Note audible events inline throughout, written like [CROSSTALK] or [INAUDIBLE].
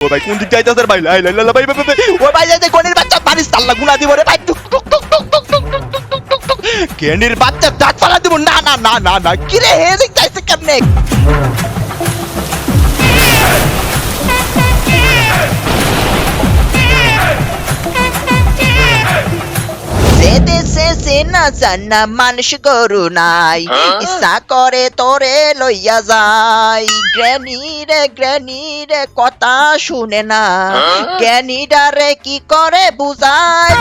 ও ভাই কোন দিক যাইতাছে ভাই লাই লাই লাই ভাই ভাই ভাই ও ভাই যাইতে গনের বাচ্চা পারিস তাল্লা গুনা দিব রে ভাই টুক টুক টুক টুক টুক টুক টুক টুক টুক টুক টুক গেনির বাচ্চা দাঁত ফালা দিব না না না না না কি রে হে দিক যাইছে কেমনে সে না জানা মানুষ গরু নাই। ইচ্ছা করে তোরে লইয়া যাই গ্র্যানি রে গ্র্যানি রে কথা শুনে না। জ্ঞানীরা রে কি করে বুঝায়?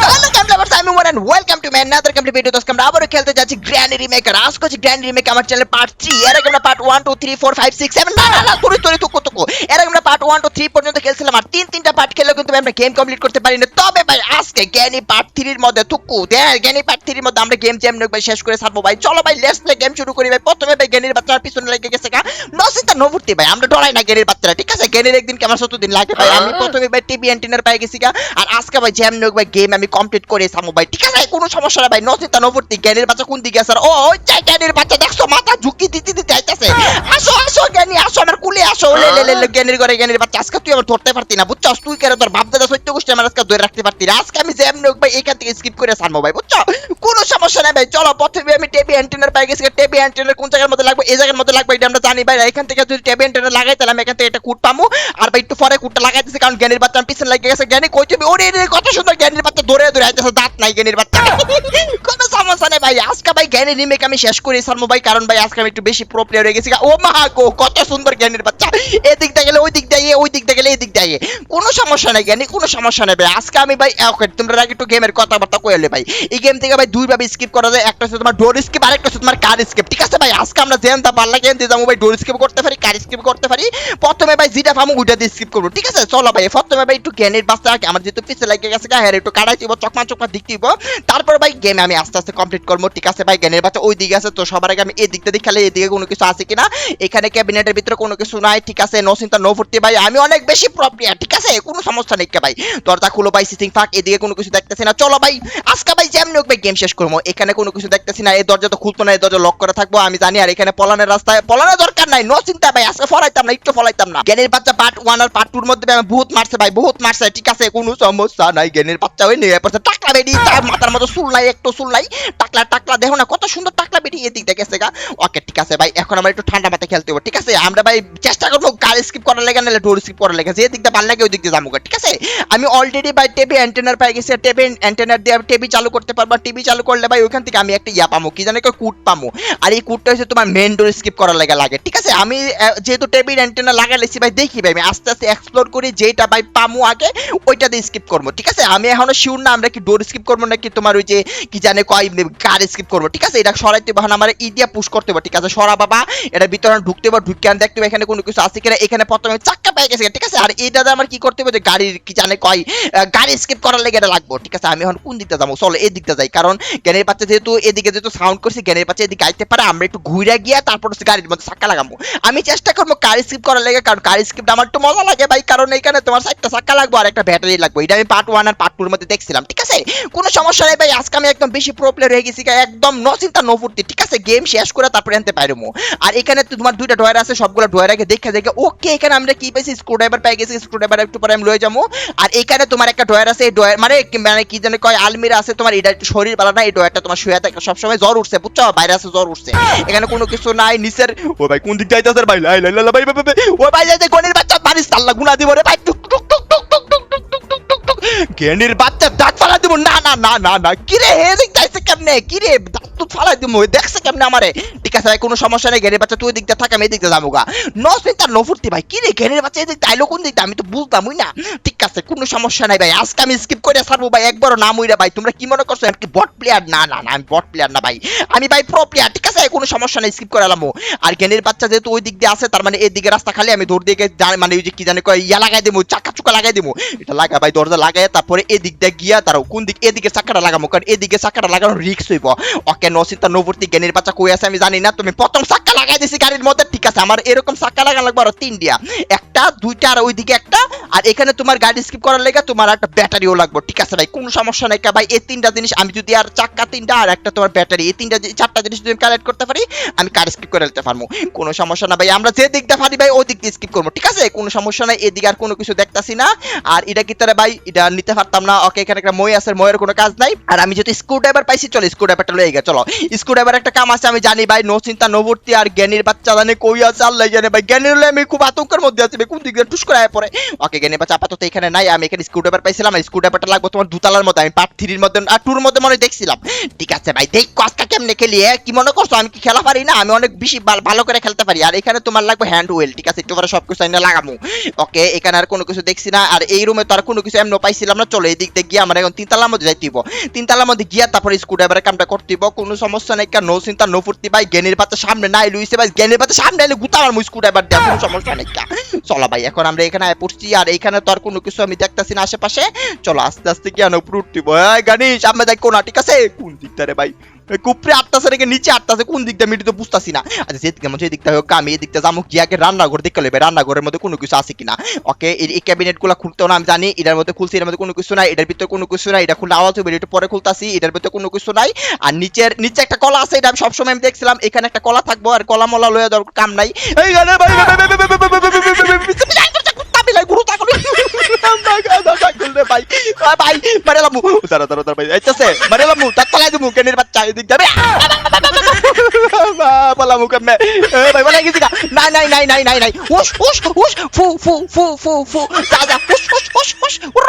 আমি one welcome to man another complete video দোস্ত আমরা আবারও খেলতে যাচ্ছি গ্র্যানি রিমেক আর আজ করছি গ্র্যানি রিমেক আমার চ্যানেল পার্ট 3 এর আগে আমরা পার্ট 1 2 3 4 5 6 7 না না না তুই তুই তুকু তুকু। এর আগে আমরা পার্ট 1 টু 3 পর্যন্ত খেলছিলাম আর তিন তিনটা পার্ট খেলেও কিন্তু আমরা গেম কমপ্লিট করতে পারি না তবে ভাই আজকে জ্ঞানী পার্ট 3 এর মধ্যে তুকু দেখ জ্ঞানী পার্ট 3 এর মধ্যে আমরা গেম জ্যাম ভাই শেষ করে ছাড়বো ভাই। চলো ভাই লেটস প্লে গেম শুরু করি ভাই। প্রথমে ভাই জ্ঞানীর বাচ্চার পিছনে লেগে গেছে গা। নসিতা নভর্তি ভাই আমরা ডরাই না জ্ঞানীর বাচ্চারা ঠিক আছে? জ্ঞানীর একদিন কি আমার দিন লাগে ভাই? আমি প্রথমে ভাই টিভি অ্যান্টেনার পাই গেছি গা। আর আজকে ভাই জ্যাম ভাই গেম আমি কমপ্লিট করে সামো ভাই ঠিক আছে? কোনো সমস্যা না ভাই নসিতা নভর্তি জ্ঞানীর বাচ্চা কোন দিকে আছে? ও ওই চাই জ্ঞানীর বাচ্চা দেখছ? মাথা ঝুঁকি দিতে দিতে আইতাছে। আসো আসো জ্ঞানী আসো আমার কুলে আসো। লে লে লে জ্ঞানীর ঘরে জ্ঞানীর বাচ্চা আজকে তুই আমার ধরতে পারতি না বুঝছস? তুই কেন তোর বাপ দাদা সত্য গোষ্ঠী আমার আজকে ধরে রাখতে পারতি না? আজকে আমি জ্যাম নোক ভাই এখান থেকে স্কিপ করে সারবো ভাই, বুঝছ? কোনো সমস্যা নাই ভাই, চলো প্রথমে আমি টেবি অ্যান্টেনার পাই গেছি, টেবি অ্যান্টেনার কোন জায়গার মধ্যে লাগবে, এই জায়গার মধ্যে লাগবে, এটা আমরা জানি ভাই। এখান থেকে যদি টেবি অ্যান্টেনার লাগাই, তাহলে আমি এখান থেকে একটা কুট পামু। আর ভাই, একটু পরে কুটটা লাগাই দিছি কারণ জ্ঞানীর বাচ্চা আমার পিছনে লেগে গেছে। জ্ঞানী কই তুমি? ওরে, রে, কত সুন্দর জ্ঞানীর বাচ্চা, ধরে ধরে আইতেছে দাঁত নাই জ্ঞানীর বাচ্চা। কোনো সমস্যা নেই ভাই, আজকে ভাই জ্ঞানী রিমেক আমি শেষ করি সারমো ভাই, কারণ ভাই আজকে আমি একটু বেশি প্রো প্লেয়ার হয়ে গেছি ও মা গো, কত সুন্দর জ্ঞানীর বাচ্চা। এদিক দিয়ে গেলে ওই দিক দিয়ে ওই দিক দিয়ে গেলে এই দিক দিয়ে কোনো সমস্যা নাই জ্ঞানী, কোনো সমস্যা নেই ভাই। আজকে আমি ভাই, ওকে, তোমরা আগে একটু গেমের কথাবার্তা কইলে ভাই। এই গেম থেকে ভাই দুই ভাবে স্কিপ করা যায়। একটা হচ্ছে তোমার ডোর স্কিপ আর একটা হচ্ছে তোমার কার স্কিপ ঠিক আছে ভাই? আজকে আমরা জেন দা পারলা গেম দিয়ে যাব ভাই ডোর স্কিপ করতে পারি কার স্কিপ করতে পারি। প্রথমে ভাই যেটা পাবো ওইটা দিয়ে স্কিপ করব। ঠিক আছে? চলো ভাই, প্রথমে ভাই একটু জ্ঞানের বাস্তা আগে আমার যেহেতু পিছে লাগে গেছে হ্যাঁ একটু কাটাই দিব, চকমা চকমা দিক দিব। তারপর ভাই গেম আমি আস্তে আস্তে কমপ্লিট করব। ঠিক আছে ভাই? জ্ঞানের বাচ্চা ওই দিকে আছে, তো সবার আগে আমি এই দিকটা দিয়ে খেলে এদিকে কোনো কিছু আছে কিনা। এখানে ক্যাবিনেটের ভিতরে কোনো কিছু নাই, ঠিক আছে? নো চিন্তা নো ফুর্তি ভাই। আমি অনেক বেশি প্রপ্রিয়া ঠিক আছে? কোনো সমস্যা নেই ভাই? দরজা খুলো ভাই সিটিং ফাঁক, এদিকে কোনো কিছু দেখতেছি না। চলো ভাই, আজকে ভাই গেম শেষ করব। এখানে কোনো কিছু দেখতেছি না, এই দরজা তো খুলতো না, এই দরজা লক থাকব, আমি জানি, আর এখানে পলানের রাস্তায়, পলানের দরকার নাই নো চিন্তা ভাই, আজকে ফলাইতাম না, একটু ফলাইতাম না। জ্ঞানের বাচ্চা পার্ট ওয়ান আর পার্ট টুর মধ্যে আমি বহুত মারছে ভাই বহুত মারছে, ঠিক আছে, কোনো সমস্যা নাই, জ্ঞানের বাচ্চা হয়ে নিয়ে পড়ছে, টাকলা বেরি তার মাথার মতো নাই, একটু নাই, টাকলা টাকলা, দেখো না, কত সুন্দর টাকলা বেরি এদিক দেখে গেছে গা। ওকে ঠিক আছে ভাই, এখন আমরা একটু ঠান্ডা মাথায় খেলতে হবে, ঠিক আছে? আমরা ভাই চেষ্টা করব কার স্কিপ করার লেগে, নাহলে ডোর স্কিপ করার লেগে, যে দিকটা ভালো লাগে ওই দিক দিয়ে যাব ঠিক আছে? আমি অলরেডি ভাই টেবি অ্যান্টেনার পাই গেছি টেবি অ্যান্টেনার দিয়ে টিভি চালু করতে পারব টিভি চালু করলে ভাই ওইখান থেকে আমি একটা ইয়া পামো, কি জানি কুট পামো। আর এই কুটটা হচ্ছে তোমার মেন ডোর স্কিপ করার লেগে লাগে, ঠিক আছে? আমি যেহেতু টেবিল অ্যান্টেনা লাগাইছি ভাই, দেখি ভাই, আমি আস্তে আস্তে এক্সপ্লোর করি যেটা ভাই পামো আগে, ওইটা দিয়ে স্কিপ করব, ঠিক আছে? আমি এখনও শিওর না আমরা কি ডোর স্কিপ করব নাকি তোমার ওই যে, কি জানে কয় কার স্কিপ করব, ঠিক আছে? এটা সরাইতে হবে, আমার ই দিয়া পুশ করতে হবে, ঠিক আছে? সরা বাবা, এটা ভিতরে ঢুকতে হবে ঢুকে আন দেখতে এখানে কোনো কিছু আছে কিনা, এখানে প্রথমে চাক্কা পেয়ে গেছে, ঠিক আছে? আর এই দাদা আমার কি করতে হবে যে, গাড়ির, কি জানে কয় গাড়ি স্কিপ করার লেগে এটা লাগবো, ঠিক আছে? আমি এখন কোন দিকটা যাব, চলো এই দিকটা যাই। কারণ জ্ঞানের বাচ্চা যেহেতু এদিকে যেহেতু সাউন্ড করছি, জ্ঞানের বাচ্চা এদিকে আইতে পারে, আমরা একটু ঘুরে গিয়া তারপর হচ্ছে গাড়ির মধ্যে চাক্কা লাগাবো। আমি চেষ্টা করব কার স্কিপ করার লেগে, কারণ কার স্কিপটা আমার একটু মজা লাগে ভাই, কারণ এখানে তোমার চারটা চাক্কা লাগবে আর একটা ব্যাটারি লাগবে। এটা আমি পার্ট ওয়ান আর পার্ট টুর মধ্যে দেখছিলাম, ঠিক আছে? কোনো সমস্যা নেই ভাই, আজকে আমি একদম বেশি প্রো প্লেয়ার হয়ে গেছি, একদম ন চিন্তা নো ফুর্তি ঠিক আছে? গেম শেষ করে তারপরে আনতে পারব। আর এখানে তোমার দুইটা ড্রয়ার আছে, সবগুলো ড্রয়ার আগে দেখে দেখে, ওকে, এখানে আমরা কি পাইছি? স্ক্রু ড্রাইভার পাই গেছি স্ক্রু ড্রাইভার একটু পরে আমি লয়ে যাব। আর এখানে তোমার একটা ড্রয়ার আছে, এই ড্রয়ার মানে মানে কি জানে কয়, আলমিরা আছে তোমার এটা একটু শরীর বালা না এটা একটা তোমার শুয়ে থাকে সবসময় জ্বর উঠছে বুঝছ আছে জ্বর উঠছে এখানে কোনো কিছু নাই নিচের ও ভাই কোন দিক যাইতাছে ভাই লাই লাই লাই ভাই ভাই ভাই ও ভাই যাইতে গণের বাচ্চা পারিস তাল্লা গুনা দিব রে ভাই টুক টুক টুক টুক টুক গেনির বাচ্চা দাঁত ফালা দিব। না না না না না। কি রে হে দিক যাইছে কেমনে? কি রে দাঁত তো ফালা দিব। দেখছে কেমনে আমারে? ঠিক আছে ভাই, কোনো সমস্যা নেই, গেনের বাচ্চা তুই দিকটা থাক, আমি এদিকটা যাব গা। নো চিন্তা নো ফুর্তি ভাই কি রে গেনের বাচ্চা এদিক তাইলো কোন দিকটা আমি তো বুঝতামই না। ঠিক আছে, কোনো সমস্যা নাই ভাই, আজকে আমি স্কিপ করে ছাড়বো ভাই, একবারও নাম হইরা ভাই। তোমরা কি মনে করছ, আমি কি বট প্লেয়ার না না না, আমি বট প্লেয়ার না ভাই। আমি ভাই প্রো প্লেয়ার ঠিক আছে কোনো সমস্যা নাই স্কিপ করে আলামো আর জ্ঞানের বাচ্চা যেহেতু ওই দিক দিয়ে আছে, তার মানে এদিকে রাস্তা খালি, আমি দৌড় দিকে যা- মানে ওই যে কি জানি কয়, ইয়া লাগাই দেবো চাকা চুকা লাগাই দেবো এটা লাগা ভাই, দরজা লাগাই, তারপরে এদিক দিয়ে গিয়া তারও কোন দিক এদিকে চাকাটা লাগাবো কারণ এদিকে চাকাটা লাগানো রিক্স হইব। ওকে নসিতা নবর্তী, জ্ঞানের বাচ্চা কই আছে আমি জানি না, তুমি প্রথম চাক্কা লাগাই দিছি গাড়ির মধ্যে, ঠিক আছে, আমার এরকম চাকা লাগা লাগবে আরও তিনটা। একটা, দুইটা, আর ওইদিকে একটা, আর এখানে তোমার গাড়ি স্কিপ করার লেগে তোমার একটা ব্যাটারিও লাগবে, ঠিক আছে ভাই, কোনো সমস্যা নাই ভাই, এই তিনটা জিনিস, আমি যদি আর চাক্কা তিনটা, আর একটা তোমার ব্যাটারি, এই তিনটা চারটা জিনিস যদি কালেক্ট করতে পারি, আমি কার স্কিপ করে নিতে পারব। কোনো সমস্যা না ভাই, আমরা যে দিকটা পারি ভাই, ওই দিক দিয়ে স্কিপ করব, ঠিক আছে? কোনো সমস্যা নাই, এদিকে আর কোনো কিছু দেখতাছি না। আর এটা কি তারা ভাই, এটা নিতে পারতাম না, ওকে এখানে একটা মই আছে ময়ের কোনো কাজ নাই। আর আমি যদি স্ক্রু ড্রাইভার পাইছি, চলো স্ক্রু ড্রাইভারটা লয়ে গে চলো। স্ক্রু ড্রাইভার একটা কাম আছে, আমি জানি ভাই নো চিন্তা নো ভর্তি আর জ্ঞানীর বাচ্চা জানে কই আছে, আল্লাহ জানে ভাই। জ্ঞানীর আমি খুব আতঙ্কের মধ্যে আছি কোন দিক টুস করে পড়ে। ওকে জ্ঞানীর বাচ্চা আপাতত এখানে নাই, আমি এখানে স্ক্রু ড্রাইভার পাইছিলাম, আর স্ক্রু ড্রাইভারটা লাগবে তোমার দুতলার মধ্যে আমি পার্ট থ্রির মধ্যে, আর টুর মধ্যে মনে দেখছিলাম। ঠিক আছে ভাই, দেখ কষ্টা কেমনে খেলি কি মনে করছ? আমি কি খেলা পারি না? আমি অনেক বেশি ভালো করে খেলতে পারি। আর এখানে তোমার লাগবে হ্যান্ড ওয়েল ঠিক আছে? একটু পরে সব কিছু এনে লাগামু। ওকে এখানে আর কোনো কিছু দেখছি না। আর এই রুমে তো আর কোনো কিছু এমন পাইছিলাম না। চলো এই দিক দিয়ে গিয়ে আমার এখন তিনতলার মধ্যে যাইতে হইব। তিনতলার মধ্যে গিয়া তারপরে স্ক্রু ড্রাইভারের কামটা করতে হইব। কোনো সমস্যা নাই কা নো চিন্তা নো ফুর্তি ভাই, জ্ঞানের বাচ্চা সামনে নাই লুইছে ভাই। জ্ঞানের বাচ্চা সামনে এলে গুতা আমার স্ক্রু ড্রাইভার দেওয়া কোনো সমস্যা নাই কা চলো ভাই, এখন আমরা এখানে পড়ছি। আর এখানে তো আর কোনো কিছু আমি দেখতাছি না আশেপাশে। চলো, আস্তে আস্তে গিয়ে উপরে উঠতে হইব। এই গানি সামনে দেখো না ঠিক আছে? কোন দিকটা ভাই? কুপরে আটটাছে রেখে নিচে আটটাছে কোন দিকটা মিটি তো বুঝতাছি না আচ্ছা যেদিকে মনে এদিকটা হোক আমি এদিকটা গিয়ে আগে রান্নাঘর দেখতে লেবে রান্নাঘরের মধ্যে কোনো কিছু আছে কিনা ওকে এই ক্যাবিনেটগুলো খুলতেও না আমি জানি এটার মধ্যে খুলছি এটার মধ্যে কোনো কিছু নাই এটার ভিতরে কোনো কিছু নাই এটা খুললে আওয়াজ হবে একটু পরে খুলতাছি এটার ভিতরে কোনো কিছু নাই আর নিচের নিচে একটা কলা আছে এটা আমি সবসময় আমি দেখছিলাম এখানে একটা কলা থাকব আর কলা মলা লয়ে দেওয়ার কাম নাই এই গানে ভাই ভাই ভাই মারে লামু দাঁড়া দাঁড়া দাঁড়া ভাই আইতাছে মারে লামু তার তলায় দিমু কেনের বাচ্চা এদিক যাবে পালামু কেমনে ভাই বলে গেছি গা। নাই নাই নাই নাই নাই নাই উস উস উস ফু ফু ফু ফু ফু যা যা উস উস উস উস উর,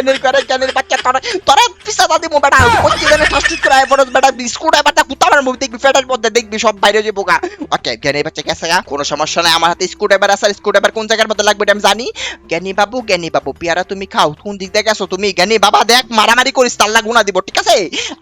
কেনের করে কেনের বাচ্চা তোরা তোরা পিসা দাদি মো বেটা। ওই জানে ফাস্ট করে বড় বেটা বিস্কুট আর বাটা কুতার মুখ দেখবি ফেটার মধ্যে দেখবি সব বাইরে যে বোকা ওকে জ্ঞানী বাচ্চা গেছে গা। কোনো সমস্যা নাই আমার হাতে স্ক্রু ড্রাইভার আছে স্ক্রু ড্রাইভার কোন জায়গার মধ্যে লাগবে আমি জানি। জ্ঞানী বাবু জ্ঞানী বাবু পিয়ারা তুমি খাও কোন দিক দিয়ে গেছো তুমি? জ্ঞানী বাবা দেখ মারামারি করিস তাল্লা গুণা দিব ঠিক আছে?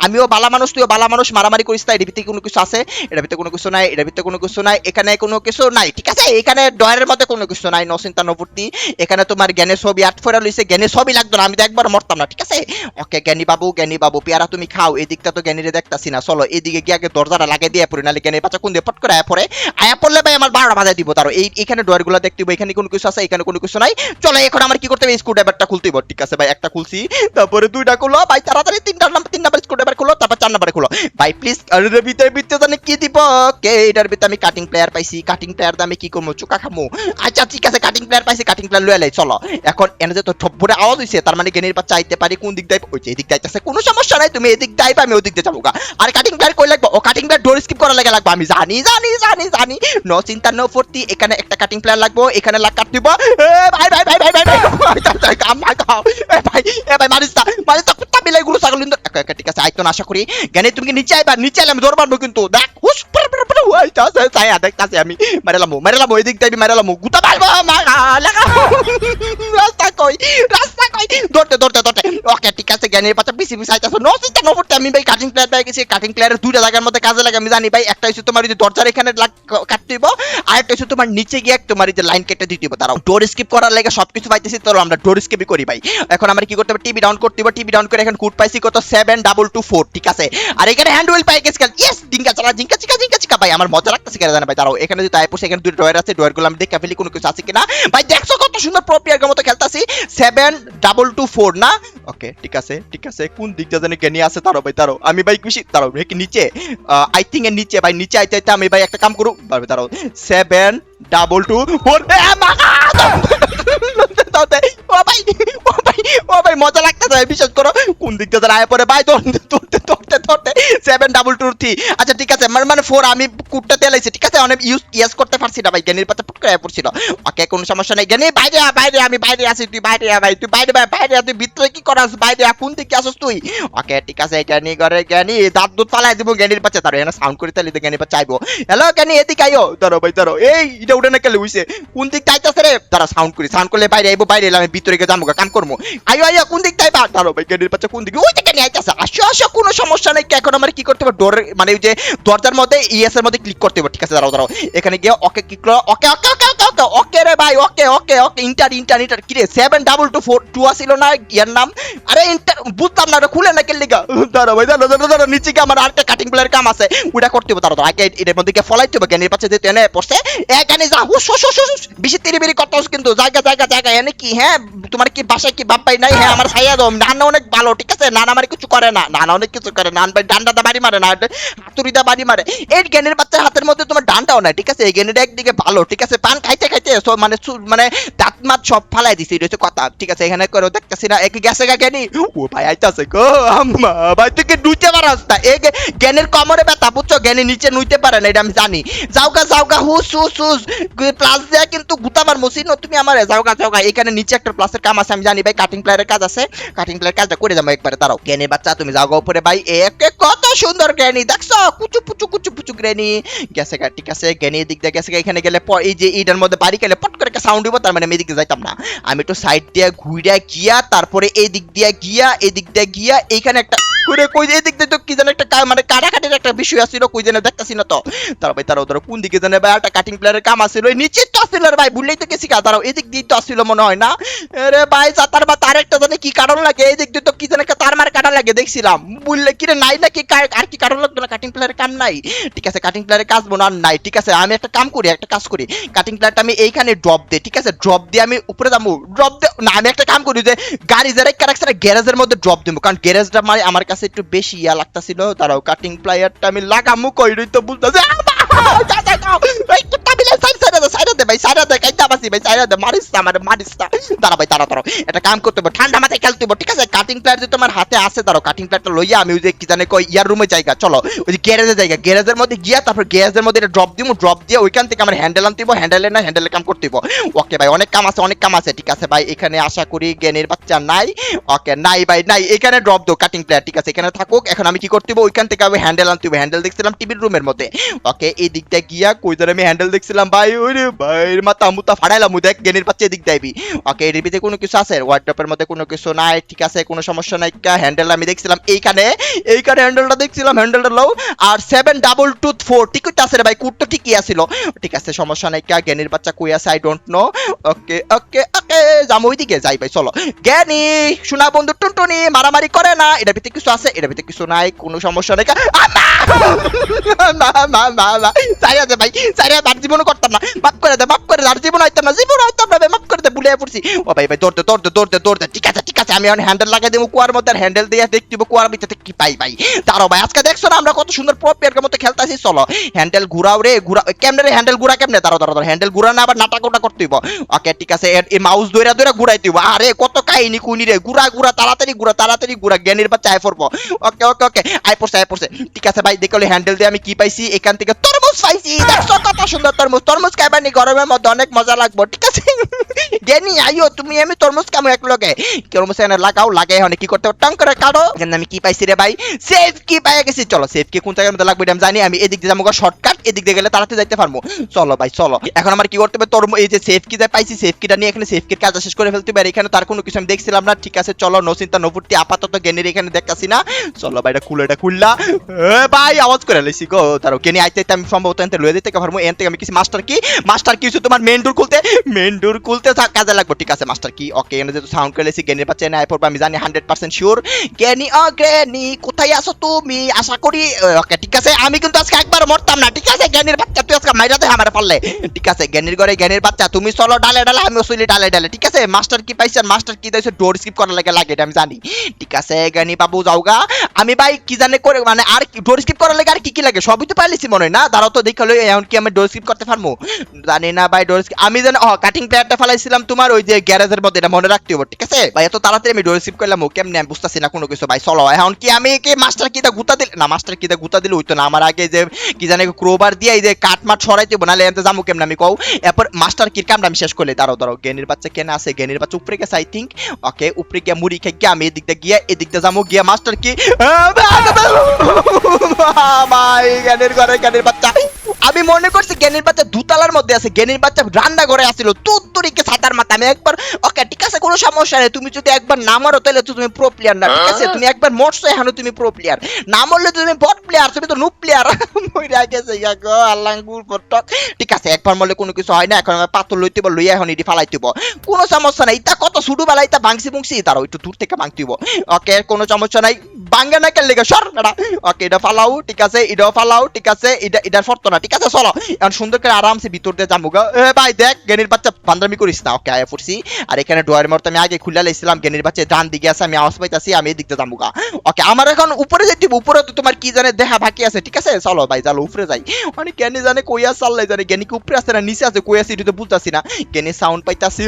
আমিও বালা মানুষ তুইও বালা মানুষ মারামারি করিস তাই এর ভিতরে কোনো কিছু আছে? এটার ভিতরে কোনো কিছু নাই এটার ভিতরে কোনো কিছু নাই এখানে কোনো কিছু নাই ঠিক আছে? এখানে ডয়ারের মধ্যে কোনো কিছু নাই নচিন্তা নবর্তি। এখানে তোমার জ্ঞানের ছবি আট ফেরা লইছে জ্ঞানের ছবি লাগতো না আমি তো একবার মরতাম না ঠিক আছে? ওকে জ্ঞানী বাবু জ্ঞানী বাবু পেয়ারা তুমি খাও এদিকটা তো জ্ঞানীরে দেখতাছি না চলো এদিকে গিয়ে আগে দরজাটা লাগিয়ে দিয়ে পড়ি নাহলে জ্ঞানীর বাচ্চা কোন দিয়ে পট করে আয়া পড়ে। আয়া পড়লে ভাই আমার বারোটা বাজায় দিব তারও। এই এখানে ডয়ারগুলো দেখতে হইবো, এখানে কোনো কিছু আছে এখানে কোনো কিছু নাই। চলো এখন আমার কি করতে হবে? স্ক্রু ড্রাইভারটা খুলতে হইবো। ঠিক আছে ভাই একটা খুলছি তারপরে দুইটা খুলো ভাই তাড়াতাড়ি তিনটা নাম্বার তিন নাম্বার স্ক্রু ড্রাইভার খুলো তারপর চার নাম্বারে খুলো। ভাই প্লিজ আরে ভিতরে ভিতরে জানি কি দিব? কে এটার ভিতরে আমি কাটিং প্লেয়ার পাইছি কাটিং প্লেয়ার দিয়ে আমি কি করব? চোকা খামু। আচ্ছা ঠিক আছে কাটিং প্লেয়ার পাইছি কাটিং প্লেয়ার লয়ে লাই চলো। এখন এনে যে তো ঠপরে আওয়াজ হইছে তার মানে গেনির বাচ্চা আইতে পারি, কোন দিক দিয়ে? ওই যে এদিক দিয়ে কোনো সমস্যা নাই, তুমি এদিক দিয়ে আইবা, আমি ওই দিক দিয়ে যাব। আর কাটিং প্লেয়ার কই লাগবে? ও কাটিং প্লেয়ার ডোর স্কিপ করা লাগে লাগবে। আমি জানি জানি জানি জানি। নো চিন্তা নো ফুর্তি, এখানে একটা কাটিং প্লেয়ার লাগবে, এখানে লাগ কাট দিব। ভাই ভাই ভাই ভাই ভাই ভাই। ভাই ভাই, এ ভাই, মারিস না। মারিস না, কুত্তা বিলাই গুলো ছাগল ঠিক আছে আইতো না আশা করি। জ্ঞানী তুমি নিচে আইবা, নিচে আইলে আমি ধরবার কিন্তু। দেখ হুস পুর পুর পুর দেখতাছি আমি। মারালামু মারালামু এদিক দিয়ে আমি মারালামু গুতা মারবো ধরতে ধরতে ধরতে। ওকে, ঠিক আছে জ্ঞানীর পাতা পিসি পিসি আইতাছে নো চিন্তা নো করতে আমি ভাই কাটিং প্লেয়ার পেয়ে গেছি। কাটিং প্লেয়ারের দুইটা জায়গার মধ্যে কাজে লাগে, আমি জানি ভাই। একটা হচ্ছে তোমার ওই যে দরজার এখানে কাটতে দিব আর একটা হচ্ছে তোমার নিচে গিয়ে তোমার যে লাইন কেটে দিতে দিব দাঁড়াও ডোর স্কিপ করার লাগে সবকিছু পাইতেছি তো আমরা ডোর স্কিপই করি ভাই। এখন আমরা কি করতে হবে? টিভি ডাউন করতে হবে টিভি ডাউন করে এখন কোড পাইছি কত? সেভেন ডাবল টু ফোর ঠিক আছে। আর এখানে হ্যান্ড হুইল পাই গেছি। ইয়েস ডিঙ্কা চালা জিঙ্কা চিকা জিঙ্কা চিকা ভাই, আমার মজা লাগতেছে কেন জানা ভাই? দাঁড়াও, এখানে যদি তাই এখানে দুটো ড্রয়ার আছে ড্রয়ারগুলো আমি দেখে ফেলি, কোনো কিছু আছে কিনা। ভাই, দেখছ কত সুন্দর প্রপিয়ার মতো খেলতাছি। সেভেন ডাবল টু ফোর না? ওকে ঠিক আছে ঠিক আছে। কোন দিকটা জানি জ্ঞানী আছে, তারও ভাই, তারও। আমি ভাই খুশি, তারও ভাই নিচে? আই থিঙ্ক এর নিচে, ভাই, নিচে আইতে আইতে আমি ভাই একটা কাম করু। তারও সেভেন ডাবল টু ফোর ও ভাই ও ভাই ও ভাই মজা লাগতেছে ভাই বিশ্বাস করো। কোন দিকটা জানি আয় পরে ভাই ধরতে ধরতে ধরতে সেভেন ডাবল টু থ্রি আচ্ছা ঠিক আছে মানে মানে ফোর আমি কুটটা তেলাইছি ঠিক আছে? অনেক ইউজ ইয়েস করতে পারছি না ভাই জ্ঞানীর পাতা পুট পড়ছিল। ওকে কোনো সমস্যা নেই। জ্ঞানী বাইরে আ, বাইরে আমি বাইরে আছি তুই বাইরে আ, ভাই তুই বাইরে বাইরে তুই ভিতরে কি করাস? বাইরে আ, কোন দিকে আসিস তুই? ওকে ঠিক আছে জ্ঞানী করে জ্ঞানী দাঁত দুধ পালাই দিব জ্ঞানীর পাচ্ছে তার এখানে সাউন্ড করে তাহলে জ্ঞানীর পাচ্ছে চাইব হ্যালো জ্ঞানী এদিকে আইও ধরো ভাই ধরো। এই এটা উঠে না কেলে হইছে কোন দিক চাইতেছে রে? তারা সাউন্ড করি সাউন্ড করলে বাইরে আইবো বাইরে এলাম ভিতরে গিয়ে যাব কাম করব। আইও আইও কোন দিক চাইবা ধরো ভাই জ্ঞানীর পাচ্ছে কোন দিকে? ওই দিকে নিয়ে আইতেছে। আসো আসো, কোনো সমস্যা নেই। এখন আমার কি করতে হবে? ডোরের মানে ওই যে দরজার মধ্যে ইএস এর মধ্যে ক্লিক করতে হবে। ঠিক আছে, দাঁড়াও দাঁড়াও। এখানে গিয়ে ওকে ক্লিক করো। ওকে okay okay okay okay okay রে ভাই okay okay okay enter enter enter কি রে seven double two four two আসিল না? ইয়ার নাম? আরে ইন্টার বুঝতাম না, ওটা খুলে না কেন লিগা? দাঁড়াও ভাই, দাঁড়াও দাঁড়াও দাঁড়াও, নিচে গিয়ে আমার আরেকটা কাটিং প্লেয়ার কাম আছে। ওটা করতে হবে, দাঁড়াও আগে এটার মধ্যে গিয়ে ফলাইতে হবে জ্ঞানের পাচ্ছে যেতে এনে পড়ছে এখানে যা হুস হুস হুস। বেশি তিরিবিরি করতে কিন্তু। জায়গা জায়গা জায়গা, এনে কি হ্যাঁ? তোমার কি বাসায় কি বাপ ভাই নাই? হ্যাঁ আমার ছাইয়া দম। নানা অনেক ভালো, ঠিক আছে? নানা আমার কিছু করে না। নানা অনেক কিছু করে। নান ভাই ডান্ডাটা বাড়ি মারে, না হাতুড়িটা বাড়ি মারে। এই জ্ঞানের বাচ্চার হাতের মধ্যে তোমার ডান্ডাও নাই, ঠিক আছে? এই জ্ঞানের একদিকে ভালো, ঠিক আছে? পান খাইতে খাইতে মানে মানে দাঁত মাত সব ফালাই দিছে, এটা হচ্ছে কথা, ঠিক আছে? এখানে করে, দেখতেছি না এক গেছে গা জ্ঞানী। ও ভাই, আইতাছে গো, আম্মা, ভাই, তুই কি নুইতে পারাস না? এই জ্ঞানের কমরে ব্যথা, বুঝছ? জ্ঞানী নিচে নুইতে পারে না, এটা আমি জানি। যাওগা যাওগা হুস হুস হুস। প্লাস দেয়া কিন্তু গুতাবার মসিন, তুমি আমার যাওগা যাওগা এখানে নিচে একটা প্লাসের কাম আছে, আমি জানি ভাই কাটিং প্লেয়ারের কাজ আছে। কাটিং প্লেয়ার কাজটা করে যাব একবারে, দাঁড়াও। জ্ঞানের বাচ্চা, তুমি যাও উপরে ভাই। একে কত সুন্দর গ্রেনি দেখছ? কুচু পুচু কুচু পুচু গ্রেনি গেছে গা, ঠিক আছে গ্রেনি দিক দিয়ে গেছে এখানে গেলে এই যে ইডার মধ্যে বাড়ি গেলে পট করে একটা সাউন্ড দিব, তার মানে আমি এদিকে যাইতাম না। আমি একটু সাইড দিয়ে ঘুরে গিয়া, তারপরে এই দিক দিয়ে গিয়া এই দিক দিয়ে গিয়া, এইখানে একটা কই দিক তো কি যেন একটা মানে কাটাকাটির একটা বিষয় আছিল, কই যেন দেখতাছি না তো। তার ভাই, তারা কোন দিকে জানে ভাই একটা কাটিং প্লেয়ারের কাম আছিল নিচে তো আছিল ভাই তো গেছি কা এদিক দিয়ে তো আছিল মনে হয় না। ভাই তার বা তার একটা জানে কি কারণ লাগে দিয়ে তো কি একটা তার মার কাটা লাগে, দেখছিলাম। বললে কি রে নাই নাকি? আর কি কারণ লাগতো না? কাটিং প্লেয়ারের কাম নাই। ঠিক আছে কাটিং প্লেয়ারের কাজ বোনার নাই। ঠিক আছে, আমি একটা কাম করি, একটা কাজ করি। কাটিং প্লেয়ারটা আমি এইখানে ড্রপ দিই ঠিক আছে ড্রপ দিয়ে আমি উপরে যাব। ড্রপ দিয়ে না, আমি একটা কাম করি যে, গাড়ি যারা ক্যারেক্টার গ্যারেজের মধ্যে ড্রপ দিব। কারণ গ্যারেজটা মানে আমার কাছে একটু বেশি ইয়া লাগতাছিল তারাও কাটিং প্লায়ারটা আমি লাগামু কই রই তো বুঝতেছে একটা কাম করতে হবে, ঠান্ডা মাথায় খেলতে হবে, ঠিক আছে? কাটিং প্লেয়ার যে তোমার হাতে আছে দাঁড়ো কাটিং প্লেয়ারটা লইয়া আমি ওই যে কি জানে কই ইয়ার রুমে জায়গা, চলো, ওই যে গ্যারেজের জায়গা গ্যারেজের মধ্যে গিয়া তারপর গ্যারেজের মধ্যে এটা ড্রপ দিব ড্রপ দিয়ে ওইখান থেকে আমার হ্যান্ডেল আনতে দিব হ্যান্ডেলে না হ্যান্ডেলে কাম করতে দিব ওকে ভাই, অনেক কাম আছে, অনেক কাম আছে, ঠিক আছে ভাই, এখানে আশা করি জ্ঞানের বাচ্চা নাই। ওকে নাই ভাই, নাই, এখানে ড্রপ দো কাটিং প্লেয়ার ঠিক আছে, এখানে থাকুক, এখন আমি কি করতে দিব ওইখান থেকে আমি হ্যান্ডেল আনতে দিব হ্যান্ডেল দেখছিলাম টিভির রুমের মধ্যে। ওকে এই দিকটা গিয়া কই ধরে আমি হ্যান্ডেল দেখছিলাম, ভাই, ওরে ভাই। মাথা মুতা ফাড়াইলাম দেখ বাচ্চা এদিক দেবি ওকে, এর ভিতরে কোনো কিছু আছে? মধ্যে কোনো কিছু নাই, ঠিক আছে, কোনো সমস্যা নাই হ্যান্ডেল আমি দেখছিলাম এইখানে এইখানে হ্যান্ডেলটা দেখছিলাম হ্যান্ডেলটা লও আর seven double two four ticket আছে রে ভাই কুট তো ঠিকই ঠিক আছে, সমস্যা নাই, কা বাচ্চা কই আছে I don't know okay okay okay, যাম ওইদিকে, যাই ভাই, চলো। জ্ঞানী, শোনা বন্ধু, টুনটুনি, মারামারি করে না এটা ভিতরে কিছু আছে? এটা ভিতরে কিছু নাই, কোনো সমস্যা নাই! মা মা মা মা সারিয়া দে ভাই সারিয়া তার জীবনও করতাম না, মাফ করে দে মাফ করে আর জীবন হইতাম না জীবন হইতাম না মাফ করে দে ভুলে পড়ছি। ও ভাই ভাই দৌড়তে দৌড়তে দৌড়তে দৌড়তে ঠিক আছে, ঠিক আছে, আমি এখন হ্যান্ডেল লাগাই দেবো কুয়ার মধ্যে হ্যান্ডেল দিয়ে দেখতে কুয়ার ভিতরে কি পাই ভাই। তারও ভাই, আজকে দেখছ না আমরা কত সুন্দর প্রপিয়ার মতো খেলতেছি, চলো। হ্যান্ডেল ঘুরাও রে, ঘুরা কেমনে রে হ্যান্ডেল ঘুরা কেমনে? তারও তারও হ্যান্ডেল ঘুরা না, আবার নাটা কোটা করতে ওকে ঠিক আছে এই মাউস দইরা দইরা ঘুরাই দিব আরে, কত কাহিনী কুনি রে, ঘুরা ঘুরা, তাড়াতাড়ি ঘুরা তাড়াতাড়ি ঘুরা, জ্ঞানীর বাচ্চা আয় পড়ব। ওকে ওকে ওকে আয় পড়ছে আয় পড়ছে। ঠিক আছে ভাই দেখলে হ্যান্ডেল দিয়ে আমি কি পাইছি, এখান থেকে তরমুজ পাইছি। দেখছ কত সুন্দর তরমুজ তরমুজ খাইবানি গরমের মধ্যে অনেক মজা লাগবে, ঠিক আছে? [LAUGHS] জ্ঞানী, আইও, তুমি, আমি তরমুজ কামো এক তরমুজ এনে লাগাও কি করতে টং করে কাটো। এখানে আমি কি পাইছি রে ভাই। সেফ কি পাই গেছি? চলো সেফ কি কোন জায়গার মধ্যে লাগবে আমি জানি, আমি এদিক দিয়ে যাব শর্টকাট এদিক দিয়ে গেলে যাইতে পারব। চলো ভাই, চলো। এখন আমার কি করতে হবে? তোর এই যে সেফ পাইছি সেফ কিটা নিয়ে এখানে সেফ কাজ শেষ করে ফেলতে পারি এখানে তার কোনো কিছু আমি দেখছিলাম না। ঠিক আছে, চলো নো চিন্তা নো আপাতত গেনের এখানে না। চলো ভাই, এটা খুলে, এটা খুললা। ভাই, আওয়াজ করে লাইছি গো। কেনি আইতে আমি সম্ভবত এনতে লয়ে দিতে পারব। এন থেকে আমি কিছু মাস্টার কি মাস্টার কি তোমার মেন ডোর খুলতে। মেন ডোর খুলতে কাজে লাগবে। ঠিক আছে মাস্টার কি ওকে এনে যেহেতু সাউন্ড করে লাইছি গেনের আই পড়ব, আমি জানি হান্ড্রেড পার্সেন্ট শিওর জ্ঞানী ও জ্ঞানী কোথায় আছো তুমি? আশা করি ওকে, ঠিক আছে, আমি কিন্তু আজকে একবার মরতাম না, ঠিক আছে? জ্ঞানীর বাচ্চা, তুই আজকে মাইরা দে আমার পারলে। ঠিক আছে, জ্ঞানীর ঘরে জ্ঞানীর বাচ্চা, তুমি চলো ডালে ডালে আমি চলি ডালে ডালে, ঠিক আছে? মাস্টার কি পাইছেন মাস্টার কি দিয়েছে ডোর স্কিপ করার লাগে লাগে আমি জানি। ঠিক আছে, জ্ঞানী বাবু, যাওগা। আমি ভাই, কি জানে করে মানে আর ডোর স্কিপ করার লাগে আর কি কি লাগে? সবই তো পাইলেছি মনে হয়, না? দাঁড়াও তো, দেখে এখন কি আমি ডোর স্কিপ করতে পারব জানি না ভাই ডোর আমি জানি ও কাটিং প্লেয়ারটা ফেলাইছিলাম তোমার, ওই যে গ্যারেজের মধ্যে, এটা মনে রাখতে হবে ঠিক আছে? ভাই, এত তাড়াতাড়ি আমি ডোর স্কিপ করলাম ও কেমনে আমি বুঝতেছি না কোনো কিছু ভাই চলো এখন কি আমি কি মাস্টার কিটা গুতা দিল না মাস্টার কিটা গুতা দিলে হইতো না আমার আগে যে কি জানে ক্রোবার দিয়ে এই যে কাট মাঠ ছড়াইতে হবে নাহলে এনতে যাব কেমন আমি কও এরপর মাস্টার কির কামটা আমি শেষ করলে দাঁড়াও দাঁড়াও জ্ঞানীর বাচ্চা কেন আছে জ্ঞানীর বাচ্চা উপরে গেছে আই থিঙ্ক ওকে উপরে গিয়ে মুড়ি খাই গিয়ে আমি এদিক দিয়ে গিয়ে এদিক দিয়ে যাব গিয়ে মাস্টার কি ভাই জ্ঞানীর ঘরে জ্ঞানীর বাচ্চা আমি মনে করছি জ্ঞানীর বাচ্চা দুতলার মধ্যে আছে। জ্ঞানীর বাচ্চা রান্না ঘরে আসছিল তুত্তুরিকে ছাতার মাথা আমি একবার ওকে ঠিক আছে কোনো সমস্যা নেই। তুমি যদি একবার না মারো তাহলে তো তুমি প্রো প্লেয়ার না। ঠিক আছে তুমি একবার মরছো এখনও তুমি প্রো প্লেয়ার না মরলে তুমি বট প্লেয়ার তুমি তো নুপ প্লেয়ার [LAUGHS] মইরা গেছে গো আল্লাহ গুল ফটক ঠিক আছে একবার মরলে কোনো কিছু হয় না। এখন আমার পাথর লইতে বল লইয়া এখন এটি ফালাইতে হইব। কোনো সমস্যা নাই। ইতা কত সুডু বেলা ইতা ভাঙছি ভুংছি তারাও একটু দূর থেকে ভাঙতে। ওকে কোনো সমস্যা নাই। বাঙ্গে না কেলে সর দাদা ওকে এটা ফালাও ঠিক আছে এটাও ফালাও ঠিক আছে এটা এটা ফর্ত না ঠিক আছে চলো এখন সুন্দর করে আরামসে ভিতর দিয়ে যাব এ ভাই দেখ গেনির বাচ্চা বান্দামি করিস না ওকে আয়া পড়ছি আর এখানে ডোয়ার মরতে আমি আগে খুলে লাইছিলাম গেনির বাচ্চা ডান দিকে আছে আমি আওয়াজ পাইতাছি আমি এদিকে যাব ওকে আমার এখন উপরে যেতে উপরে তো তোমার কি জানে দেখা বাকি আছে ঠিক আছে চলো ভাই চলো উপরে যাই অনেক জ্ঞানী জানে কই আছে জানে গেনি কি উপরে আছে না নিচে আছে কই সিটি তো বুঝতাছি না জ্ঞানী সাউন্ড পাইতাছি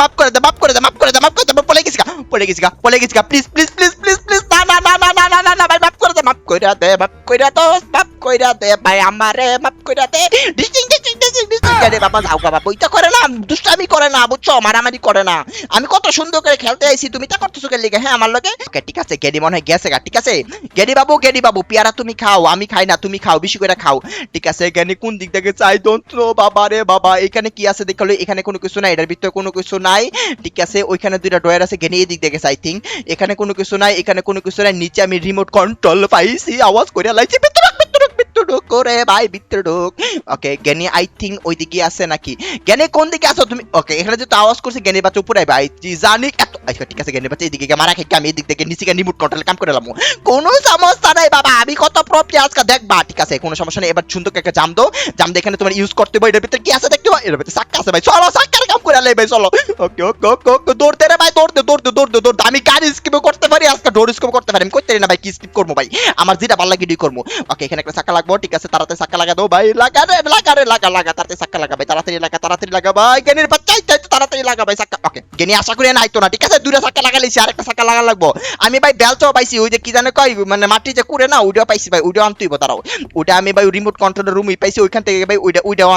মাফ করে দে মাফ করে দে মাফ করে দে মাফ করে দে মাফ করে দে পলে গেছি গা পড়ে গেছি গা, পড়ে গেছি গা please please please please please না না না না না না না না, ভাই, মাফ করে দে, মাফ করে দে, মাফ করে দে, মাফ করে দে, ভাই, আমারে মাফ করে দে। ডিস্টিং ডিস্টিং ডিস্টিং ডিস্টিং আরে বাবা, যাও গা, বাবা, ওইটা করে না, দুষ্টামি করে না, বুঝছ? মারামারি করে না। আমি কত সুন্দর করে খেলতে আইছি, তুমি তা করতেছো কে লিগে হ্যাঁ আমার লগে? ওকে, ঠিক আছে, গেডি মনে হয় গেছে গা, ঠিক আছে? গেডি বাবু গেডি বাবু, পেয়ারা তুমি খাও, আমি খাই না, তুমি খাও, বেশি করে খাও। ঠিক আছে জ্ঞানী কোন দিক থেকে চাই দন্ত বাবা রে, বাবা, এখানে কি আছে দেখাল এখানে কোনো কিছু নাই, এটার ভিতরে কোনো কিছু নাই। ঠিক আছে, ওইখানে দুইটা ডয়ার আছে জ্ঞানী এই দিক থেকে আই থিঙ্ক এখানে কোনো কিছু নাই, এখানে কোনো কিছু নাই, নিচে আমি রিমোট কন্ট্রোল পাইছি, আওয়াজ করে লাইছি, ভিতরে করে ভাই ওকে আই থিঙ্ক ওই দিকে আছে নাকি? কোন দিকে আছো তুমি? ওকে এখানে আওয়াজ করছে বাচ্চা, উপরে ভাই। জানি এত আচ্ছা ঠিক আছে বাচ্চা মারা খেয়ে আমি থেকে নিচে রিমোট কন্ট্রোল কাম করে লাম। কোনো সমস্যা নাই বাবা, আমি কত আজকে দেখবা ঠিক আছে, কোনো সমস্যা নেই। এবার সুন্দর একটা জাম দো জাম দিয়ে এখানে তোমার ইউজ করতে হবে, এটার ভিতরে কি আছে দেখতে ভিতরে সাক্কা আছে ভাই। চলো, সাক্কার কাম করে লাই ভাই, চলো। ওকে ওকে ওকে ওকে দৌড়তে রে ভাই, দৌড়তে দৌড়তে দৌড়তে দৌড়তে। আমি গাড়ি স্কিপ করতে পারি? আজকে ডোর স্কিপ করতে পারি। আমি করতে না ভাই, কি স্কিপ করব ভাই? আমার যেটা ভালো লাগে, এটাই করব। ওকে এখানে একটা চাক্কা লাগবো ঠিক আছে, তাড়াতাড়ি চাক্কা লাগা ভাই, লাগা লাগা লাগা লাগা, তাড়াতাড়ি লাগা, ভাই, তাড়াতাড়ি লাগা তাড়াতাড়ি লাগা, ভাই, গেনির বাচ্চাই তাই তো তাড়াতাড়ি লাগা, ভাই চাক্কা ওকে, গেনি আশা করি না, ঠিক আছে দুইটা চাক্কা লাগাইছি আর একটা চাক্কা লাগা লাগবো। আমি, ভাই পাইছি, ওই যে কি জানে কয় মানে মাটি যে না পাইছি, ভাই ওইটা আমি, ভাই রিমোট পাইছি, ওইখান থেকে, ভাই, ওইটা ওইটাও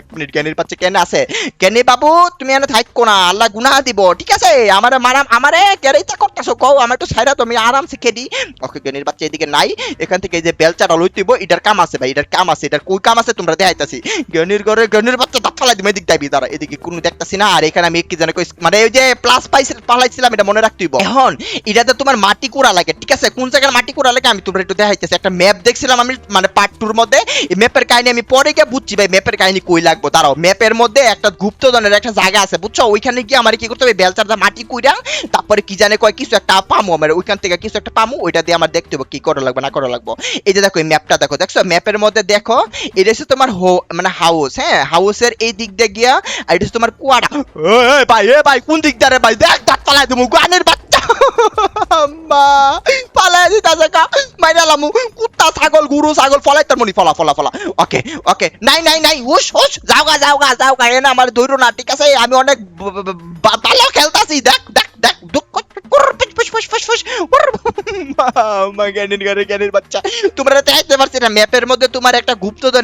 এক মিনিট জ্ঞানীর বাচ্চা কেন আছে? জ্ঞানী বাবু, তুমি এনে থাকো না, আল্লাহ গুনাহ দিব, ঠিক আছে? আমারে মারাম, আমারে কেরেইতা করতেছো, কও, আমার একটু ছাইরা তুমি আরামসে খেদি। ওকে জ্ঞানীর বাচ্চা এদিকে নাই, এখান থেকে যে বেলচাটা লইতেইব এটার কাম আছে ভাই, এটার কাম আছে, এটার কই কাম আছে তোমরা দেখাইতাছি। জ্ঞানীর ঘরে জ্ঞানীর বাচ্চা দাঁত ফালাই দিবে, এদিক যাবি তারা এদিকে কোনো দেখতাছি না, আর এখানে আমি কি জানে কই মানে ওই যে প্লাস পাইছিল, পালাইছিলাম, এটা মনে রাখতেইব এখন, এটাতে তোমার মাটি কুড়া লাগে, ঠিক আছে? কোন জায়গার মাটি কুড়া লাগে, আমি তোমরা একটু দেখাইতেছি। একটা ম্যাপ দেখছিলাম আমি মানে পার্ট টুর মধ্যে, এই ম্যাপের কাহিনী আমি পরে গিয়ে বুঝছি ভাই ম্যাপের কাহিনী কই লাগবো। তারাও ম্যাপের মধ্যে একটা গুপ্ত গুপ্তধনের একটা জায়গা আছে, বুঝছ? ওইখানে গিয়ে আমার কি করতে হবে বেলচারটা মাটি কুইরা, তারপরে কি জানে কয়, কিছু একটা পামু আমার, ওইখান থেকে কিছু একটা পামু, ওইটা দিয়ে আমার দেখতে হবে কি করা লাগবে, না করা লাগবো। এই যে দেখো, এই ম্যাপটা দেখো দেখছ? ম্যাপের মধ্যে দেখো এটা হচ্ছে তোমার মানে হাউস হ্যাঁ? হাউসের এই দিক দিয়ে গিয়া আর এটা হচ্ছে তোমার কুয়াটা এ, এ, ভাই এ ভাই কোন দিক দিয়ে ভাই? দেখ দাঁত পালাই দেবো গানের বাচ্চা। আম্মা পালাই দিতাছে কা মাইরা লামু। কুত্তা ছাগল গুরু ছাগল ফলাই তার মনি ফলা ফলা ফলা। ওকে ওকে নাই নাই নাই উস উস যাওগা যাওগা যাওগা এনে আমার দৌড়ো না ঠিক আছে? আমি অনেক ভালো খেলতাছি দেখ দেখ দেখ দুঃখ [LAUGHS] বাচ্চা। মানে একটা কিছু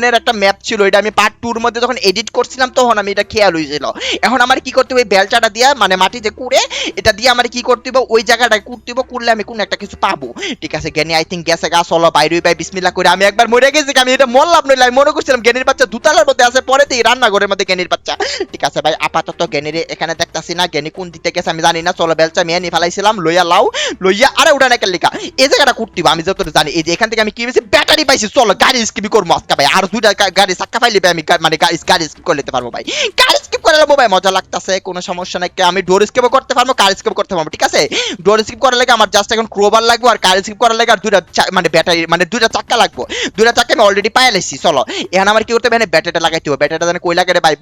পাবো। ঠিক আছে, জ্ঞানী আই থিঙ্ক গেছে গা চলো বাইরে ভাই বিসমিল্লা করে। আমি একবার মরে গেছি, আমি এটা মরলাম নইলে, আমি মনে করছিলাম জ্ঞানীর বাচ্চা দুতলার আছে পরে দিয়ে রান্নাঘরের মধ্যে জ্ঞানীর বাচ্চা। ঠিক আছে ভাই, আপাতত জ্ঞানীর এখানে দেখতাছি না, জ্ঞানী কোন দিকে গেছে আমি জানি না, চলো বেলচা মেয়ে নিয়ে ফেলাইছিলাম লইয়া লাও লইয়া আরে উড়া নাকের লেখা। এই জায়গাটা কুট হবে, আমি যত জানি। এই যে এখান থেকে আমি কি পেয়েছি ব্যাটারি পাইছি চলো গাড়ি স্কিপ করব আজকে ভাই। আর দুইটা গাড়ি চাক্কা পাইলে ভাই আমি মানে গাড়ি গাড়ি স্কিপ করে নিতে পারব ভাই। গাড়ি ভাই মজা লাগতাছে, কোনো সমস্যা নাই। আমি ডোর করতে পারব কার করতে পারব, ঠিক আছে? ডোর স্কিপ করার লাগে আমার জাস্ট এখন ক্রোবার লাগবে আর কার স্কিপ করার লাগে আর দুইটা চা- মানে ব্যাটারি মানে দুইটা চাক্কা লাগবো। দুইটা চাক্কা আমি অলরেডি পাই চলো। এখন আমার কি করতে হবে? ব্যাটারিটা লাগাইতে হবে। ব্যাটারিটা কই ভাই?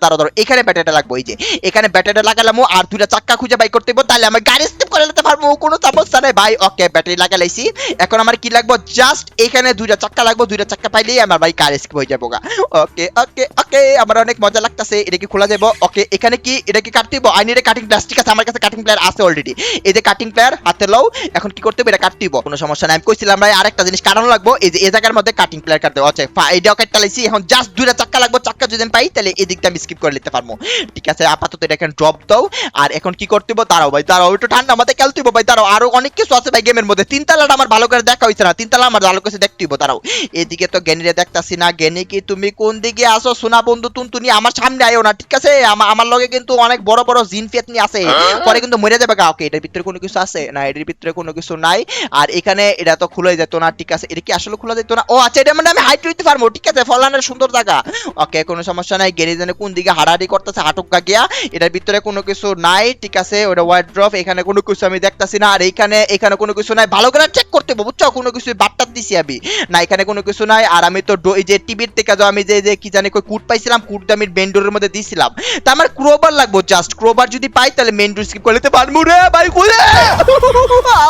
তারা ধরো। এখানে ব্যাটারিটা লাগবো, এই যে। এখানে ব্যাটারিটা লাগালাম আর দুইটা চাক্কা খুঁজে বাই করতে হবে তাহলে আমি গাড়ি স্কিপ করে নিতে পারব, কোনো সমস্যা নেই ভাই। ওকে ব্যাটারি লাগাইছি এখন আমার কি লাগবো? জাস্ট এখানে দুইটা চাক্কা লাগবো, দুইটা চাক্কা পাইলেই আমার ভাই কার স্কিপ হয়ে যাব ওকে ওকে ওকে আমার অনেক মজা লাগতাছে। খোলা যাব ওকে এখানে কি, এটা কি কাটতে আই নিড কাটিং প্লাস ঠিক আছে, আমার কাছে কাটিং প্লেয়ার আছে অলরেডি এই যে কাটিং প্লেয়ার হাতে লও। এখন কি করতে হবে? এটা কাটতে কোনো সমস্যা নাই। আমি কইছিলাম ভাই, আরেকটা জিনিস কাটানো লাগবো। এই যে, এই জায়গার মধ্যে কাটিং প্লেয়ার কাটতে আচ্ছা এইটাও কাটতে লাইছি। এখন জাস্ট দুইটা চাক্কা লাগবো। চাক্কা যদি পাই, তাহলে এই দিকটা আমি স্কিপ করে নিতে পারব। ঠিক আছে, আপাতত এটা এখন ড্রপ দাও। আর এখন কি করতে হইব দাঁড়াও ভাই, দাঁড়াও। একটু ঠান্ডা মাথায় খেলতে হইব ভাই, দাঁড়াও। আরও অনেক কিছু আছে ভাই গেমের মধ্যে। তিন তালাটা আমার ভালো করে দেখা হইছে না। তিন তালা আমার ভালো করে দেখতে হইব, দাঁড়াও। এদিকে তো জ্ঞানীরে দেখতাছি না। জ্ঞানী কি তুমি কোন দিকে আসো? সোনা বন্ধু তুমি আমার সামনে আয়ো না। ঠিক আছে আমার লগে কিন্তু অনেক বড় বড় জিন ফেতনি আছে। পরে কিন্তু মরে যাবে গা। ওকে এটার ভিতরে কোনো কিছু আছে? না এটার ভিতরে কোনো কিছু নাই। আর এখানে এটা তো খুলে যেত না ঠিক আছে। এটা কি আসলে খোলা যেত না? ও আচ্ছা এটা মানে আমি হাইট হইতে পারব ঠিক আছে? ফলানের সুন্দর জায়গা। ওকে কোনো সমস্যা নাই। গেরিজনে কোন দিকে হাড়াহাড়ি করতেছে হাটক গিয়া। এটার ভিতরে কোনো কিছু নাই ঠিক আছে? ওটা ওয়াইড ড্রপ এখানে কোনো কিছু আমি দেখতাছি না। আর এইখানে এখানে কোনো কিছু নাই। ভালো করে চেক করতে হবে বুঝছ? কোনো কিছু বাট্টা দিছি আমি। না এখানে কোনো কিছু নাই। আর আমি তো এই যে টিভির থেকে আমি যে যে কি জানি কই কুট পাইছিলাম কুট আমি মেন মধ্যে মধ্যে দিছিলাম তা আমার ক্রোবার লাগবো জাস্ট ক্রোবার যদি পাই, তাহলে মেন ডোর স্কিপ করে নিতে পারব রে ভাই, খুলে!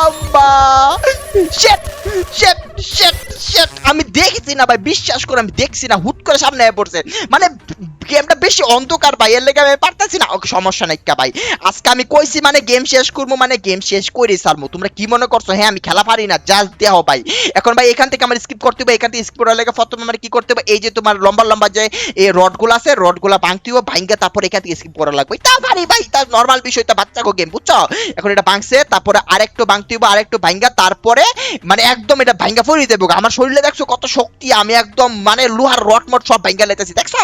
আম্মা শিট শিট শিট শিট আমি দেখছি না ভাই, বিশ্বাস করে, আমি দেখছি না, হুট করে সামনে এসে পড়ছে। মানে গেমটা বেশি অন্ধকার ভাই, এর লেগে আমি পারতাছি না। সমস্যা নাই কা ভাই। আজকে আমি কইছি মানে গেম শেষ করব মানে গেম শেষ করে সারমু তোমরা কি মনে করছ? হ্যাঁ আমি খেলা পারি না জাস্ট দেহ ভাই। এখন ভাই, এখান থেকে আমার স্কিপ করতে হবে এখান থেকে স্কিপ করার লেগে প্রথম আমার কি করতে হবে এই যে তোমার লম্বা লম্বা যে, এই রডগুলো আছে রডগুলো ভাঙতে হবে ভাঙ্গা তারপর এখান থেকে স্কিপ করা লাগবে। তা পারি ভাই, তা নর্মাল বিষয় তা বাচ্চা গো গেম বুঝছ? এখন এটা ভাঙছে, তারপরে আরেকটু ভাঙতে হবে আরেকটু ভাঙ্গা তারপরে মানে একদম এটা ভাঙ্গা ফরি দেবো। আমার শরীরে দেখছ কত শক্তি, আমি একদম মানে লোহার রড মট সব ভাঙ্গা লেতেছি দেখছ?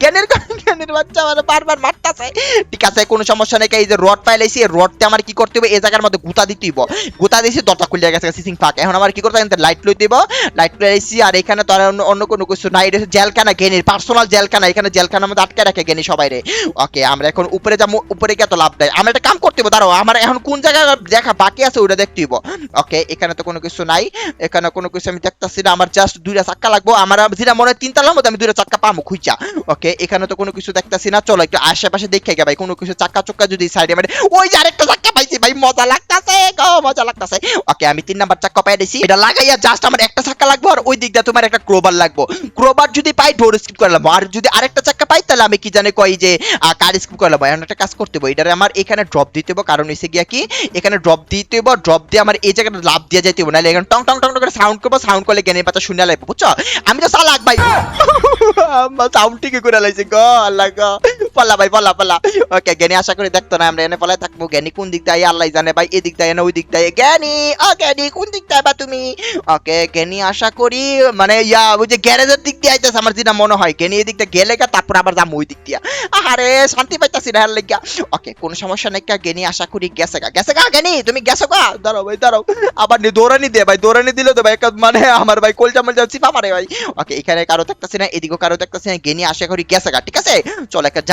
জ্ঞানের জ্ঞানের বাচ্চা মানে বারবার মারতাছে। ঠিক আছে, কোনো সমস্যা নেই, এই যে রড পাইলাইছি এই রডটা আমার কি করতে হবে এই জায়গার মধ্যে গুতা দিতে হইব। গুতা দিয়েছি, দরজা খুলে গেছে সিসিং ফাঁক এখন আমার কি করতে হবে? লাইট লই দিব। লাইট লাইছি আর এখানে তো অন্য কোনো কিছু নাই। এটা জেলখানা গেনির পার্সোনাল জেলখানা। এখানে জেলখানার মধ্যে আটকে রাখে গেনি সবাই রে। ওকে আমরা এখন উপরে যাব, উপরে গিয়ে তো লাভ দেয় আমরা একটা কাম করতে হবে দাঁড়াও, আমার এখন কোন জায়গায় দেখা বাকি আছে ওটা দেখতে হইব। ওকে এখানে তো কোনো কিছু নাই, এখানে কোনো কিছু আমি দেখতাছি না, আমার জাস্ট দুইটা চাক্কা লাগবো। আমার যেটা মনে হয় তিনতলার মধ্যে আমি দুইটা চাক্কা পামো, খুঁজা। ওকে এখানে তো কোনো কিছু দেখতাছি না, চলো একটু আশেপাশে দেখে গে ভাই, কোনো কিছু চাক্কা চক্কা যদি সাইডে মানে ওই যে আরেকটা চাক্কা পাইছি ভাই, মজা লাগতাছে গো, মজা লাগতাছে। ওকে আমি তিন নাম্বার চাক্কা পাই দিছি, এটা লাগাইয়া জাস্ট আমার একটা চাক্কা লাগবে, আর ওই দিকটা তোমার একটা ক্রোবার লাগবে। ক্রোবার যদি পাই ডোর স্কিপ করলাম আর যদি আরেকটা চাক্কা পাই, তাহলে আমি কি জানি কই যে কার স্কিপ করলাম এমন একটা কাজ করতে হবে এটারে আমার এখানে ড্রপ দিতে হবে কারণ হইছে গিয়া কি, এখানে ড্রপ দিতে হবে ড্রপ দিয়ে আমার এই জায়গাটা লাভ দিয়ে যেতে হবে নাহলে এখানে টং টং টং করে সাউন্ড করব সাউন্ড করলে জ্ঞানের পাতা শুনে লাগবে বুঝছ? আমি তো সালাক ভাই। [LAUGHS] সাউন্ড ঠিকই করে লাইছে গ, আল্লাহ গো। পাল্লা ভাই, পাল্লা পাল্লা। ওকে জ্ঞানী, আশা করি দেখতো না, আমরা এনে পালায় থাকব। জ্ঞানী কোন দিক দিয়ে আল্লাহ জানে ভাই এই দিক দিয়ে না ওই দিক দিয়ে। জ্ঞানী ও জ্ঞানী, কোন দিক দিয়ে বা তুমি? ওকে জ্ঞানী, আশা করি মানে ইয়া, ওই যে গ্যারেজের দিক দিয়ে আইতেছে আমার যেটা মনে হয়। জ্ঞানী এই দিক দিয়ে গেলে গা তারপর আবার যাব ওই দিক দিয়ে। আরে শান্তি পাইতাছি না লেগা ওকে কোনো সমস্যা নাই জ্ঞানী, আশা করি গেছে গা। গেছে গা, জ্ঞানী, তুমি গেছো গা? দাঁড়াও ভাই, দাঁড়াও। আবার দৌড়ানি দে ভাই, দৌড়ানি দিলে তো ভাই মানে আমার ভাই কলজা মলজা চিপা মারে ভাই। ওকে এখানে কারও দেখতাছি না, এদিকেও কারও দেখতাছি না, জ্ঞানী, আশা করি গেছে গা, ঠিক আছে? চল একটা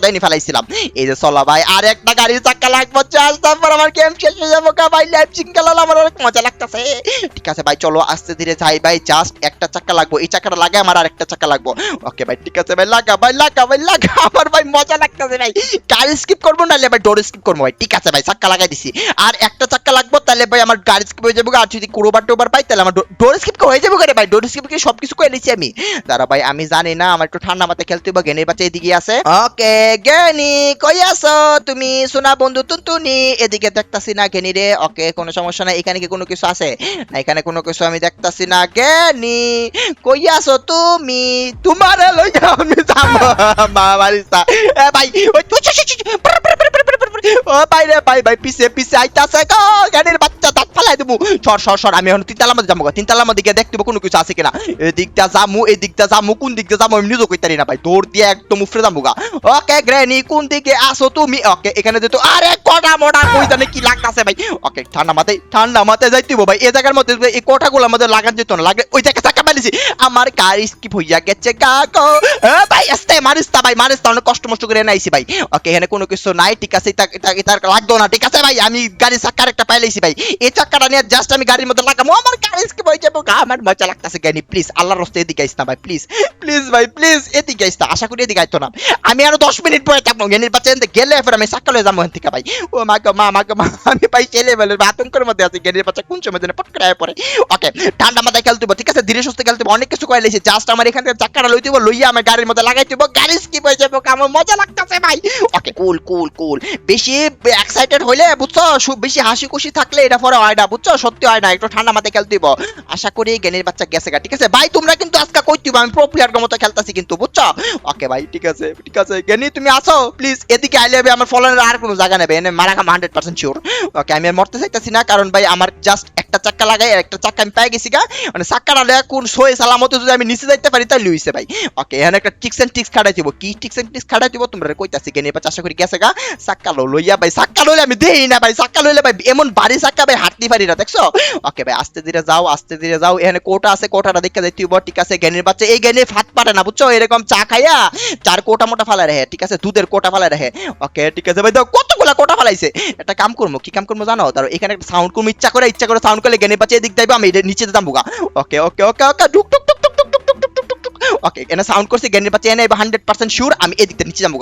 দেয়নি, ফেলাইছিলাম। এই যে চলা ভাই, আর একটা গাড়ির চাক্কা লাগবে তারপর আমার গেম শেষ হয়ে যাব ভাই লাইফ আমার অনেক মজা লাগতেছে। ঠিক আছে ভাই, চলো, আস্তে ধীরে যাই ভাই জাস্ট একটা লাগবো, এই লাগাই আমার আর একটা লাগবো। ওকে ভাই, ঠিক আছে ভাই, লাগা ভাই লাগা ভাই, লাগা, আমার ভাই, মজা লাগতেছে ভাই। গাড়ি স্কিপ করব, নাহলে ভাই ডোর স্কিপ করব ভাই। ঠিক আছে ভাই চাক্কা লাগাই দিছি। আর একটা চাক্কা লাগবো, তাহলে ভাই আমার গাড়ি স্কিপ হয়ে যাব আর যদি কোরোবার টোবার পাই, তাহলে আমার ডোর স্কিপ হয়ে যাব ভাই। ডোর স্কিপ কি সবকিছু করে নিছি আমি। দাঁড়া ভাই, আমি জানি না, আমার একটু ঠান্ডা মাথায় খেলতে হবে জ্ঞানের বাচ্চা এদিকে আছে। ওকে জ্ঞানী কই আছো? তুমি সোনা বন্ধু তুনতুনি এদিকে দেখতাছি না জ্ঞানী রে। ওকে, কোনো সমস্যা নাই, এখানে কি কোনো কিছু আছে? না, এখানে কোনো কিছু আমি দেখতাছি না জ্ঞানী কই আছো তুমি? তোমার লইয়া আমি যাব। [LAUGHS] বাবারিস্তা এ ভাই, ওই। ও ভাই রে ভাই ভাই, পিছে পিছে আইতাছে গো। জ্ঞানের বাচ্চা দাঁত ফালাই দেবো। সর সর সর, আমি এখন তিনতলার মধ্যে যাব তিনতলার মধ্যে গিয়ে দেখতে কোনো কিছু আছে কিনা। এদিকটা যামু এদিকটা যামু, কোন দিকটা যামু, আমি নিজেও কইতারি না ভাই। দৌড় দিয়ে একদম উফরে যাব গা। ওকে গ্র্যানি, কোন দিকে আসো তুমি? ওকে, এখানে যেত আরে কটা মোটা কই জানে কি লাগতাছে ভাই। ওকে, ঠান্ডা মাথায় ঠান্ডা মাথায় যাইতে হইবো ভাই এই জায়গার মধ্যে এই কোঠাগুলোর মধ্যে লাগান যেত না, লাগে ওই জায়গায় চাকা মেলেছি। আমার গাড়ি স্কিপ হইয়া গেছে কাকো। ভাই, আস্তে, মারিস তা ভাই, মারিস তা, অনেক কষ্ট মষ্ট করে নাইছি ভাই। ওকে, এখানে কোনো কিছু নাই, ঠিক আছে, এটা লাগতো না, ঠিক আছে ভাই, আমি গাড়ি চাক্কার একটা পাইলাইছি ভাই। এই চাক্কাটা নিয়ে জাস্ট আমি গাড়ির মধ্যে লাগামো আমার গাড়ি স্কিপ হয়ে যাব। আমার মজা লাগতাছে গাড়ি প্লিজ আল্লাহর রাস্তায় এদিকে আইস না ভাই প্লিজ প্লিজ ভাই প্লিজ এদিকে আইস না, আশা করি এদিকে আইতো না। আমি আরও দশ মিনিট পরে থাকব গেনির বাচ্চা গেলে এবার আমি সাক্কা লয়ে যাব এখান থেকে ভাই ও মা মা মা মা আমি ভাই ছেলে বেলে আতঙ্কের মধ্যে আছি গেনির বাচ্চা কোন সময় যেন পট করে আয় পরে। ওকে ঠান্ডা মাথায় খেলতে ঠিক আছে ধীরে সুস্থে খেলতে অনেক কিছু করে লাইছি জাস্ট আমার এখান থেকে চাক্কাটা লইতে লইয়া আমার গাড়ির মধ্যে লাগাইতে হইবো, গাড়ি স্কিপ হয়ে যাব আমার মজা লাগতাছে ভাই। ওকে কুল কুল কুল বেশি এক্সাইটেড হইলে বুঝছ বেশি হাসি খুশি থাকলে এটা পরে হয় না বুঝছ সত্যি হয় না একটু ঠান্ডা মাথায় খেলতে দিব আশা করি জ্ঞানের বাচ্চা গেছে গা ঠিক আছে? ভাই তোমরা কিন্তু আজকে কই দিব আমি প্রো প্লেয়ার মতো খেলতাছি কিন্তু বুঝছ? ওকে ভাই ঠিক আছে ঠিক আছে জ্ঞানী তুমি আসো প্লিজ এদিকে আইলে হবে আমার ফলনের আর কোনো জায়গা নেবে এনে মারা কাম হান্ড্রেড পার্সেন্ট শিওর ওকে আমি আর মরতে চাইতেছি না, কারণ ভাই আমার জাস্ট চাক্কা লাগাই আর একটা চাক্কা আমি পেয়ে গেছি গা। মানে চাক্কা না লাগা কোন সই সালামতে যদি আমি নিচে যাইতে পারি তাহলে লইছে ভাই। ওকে, এখানে একটা টিক্স এন্ড টিক্স খাড়াই দিব। কি টিক্স এন্ড টিক্স খাড়াই দিব? তোমরা কইতাছি জ্ঞানী এবার আশা করি গেছে গা। চাক্কা লো, লইয়া ভাই, চাক্কা লইলে আমি দেই না ভাই, চাক্কা লইলে ভাই, এমন বাড়ি চাক্কা ভাই, হাঁটতে পারি না, দেখছ? ওকে ভাই, আস্তে ধীরে যাও, আস্তে ধীরে যাও। এখানে কোটা আছে, কোটাটা দেখে যাই তুই ঠিক আছে, জ্ঞানীর বাচ্চা। এই জ্ঞানী ফাট পারে না, বুঝছ? এরকম চা খাইয়া চার কোটা মোটা ফালা রাখে ঠিক আছে? দুধের কোটা ফালা রাখে ওকে, ঠিক আছে ভাই দাও কতগুলা কোটা ফালাইছে। একটা কাম করব, কি কাম করব জানো? তার এখানে একটা সাউন্ড করব, ইচ্ছা করে ইচ্ছা করে সাউন্ড করলে लेके नहीं पचे दिखता है नीचे तो तम होगा ओके ओके ओके ओके डुक डुक डुक ওকে এনে সাউন্ড করছি জ্ঞানীর বাচ্চা এনে হান্ড্রেড পার্সেন্ট শিওর আমি এদিকটা নিচে যাব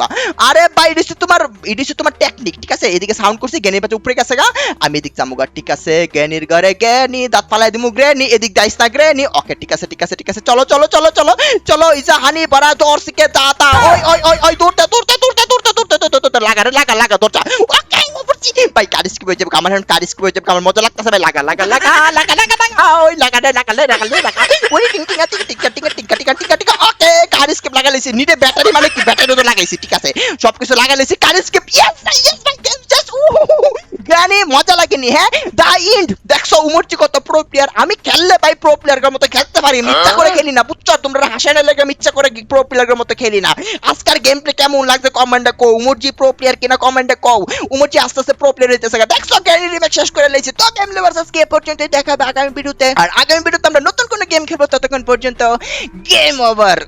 আরে ভাই এটা তোমার এটা তোমার টেকনিক ঠিক আছে এদিকে সাউন্ড করছি জ্ঞানীর বাচ্চা উপরে গেছে গা আমি এদিক যাব ঠিক আছে জ্ঞানীর ঘরে জ্ঞানী দাঁত ফালাই দিমু গ্রেনি এদিক দাইস না গ্রেনি ওকে ঠিক আছে ঠিক আছে ঠিক আছে চলো চলো চলো চলো চলো ইজা হানি বড়া দৌড় শিখে দাতা ওই ওই ওই ওই দৌড়তে দৌড়তে দৌড়তে দৌড়তে দৌড়তে দৌড়তে লাগা রে লাগা লাগা ওকে ভাই কারিস কি হয়ে আমার এখন কারিস কি হয়ে আমার মজা লাগতেছে ভাই লাগা লাগা লাগা লাগা লাগা লাগা ওই লাগা রে লাগা রে লাগা রে লাগা ওই টিং টিং টিং টিং টিং টিং টিং টিং ওকে কারিস কি লাগাইছি নিডে ব্যাটারি মানে কি? ব্যাটারি তো লাগাইছি, ঠিক আছে? সবকিছু লাগাইছি কারিস কি ইয়েস ইয়েস গ্রানি, মজা লাগেনি হ্যাঁ? দা ইন্ড দেখছ উমরচি কত প্রো প্লেয়ার আমি খেললে ভাই প্রো প্লেয়ারের মতো খেলতে পারি ইচ্ছা করে খেলি না, বুঝছ? তোমরা হাসানের লেগে ইচ্ছা করে প্রো প্লেয়ারের মতো খেলি না। আজকের গেম প্লে কেমন লাগছে কমেন্টে কও। উমরজি প্রো প্লেয়ার কিনা কমেন্টে কও। উমরজি আস্তে আস্তে প্রো প্লেয়ার হইতেছে দেখছ গ্যানি রিমেক শেষ করে লেছি তো গেম লেভার্স আজকে পর্যন্ত দেখাবে আগামী ভিডিওতে আর আগামী ভিডিওতে আমরা নতুন কোনো গেম খেলব ততক্ষণ পর্যন্ত। গেম Бровер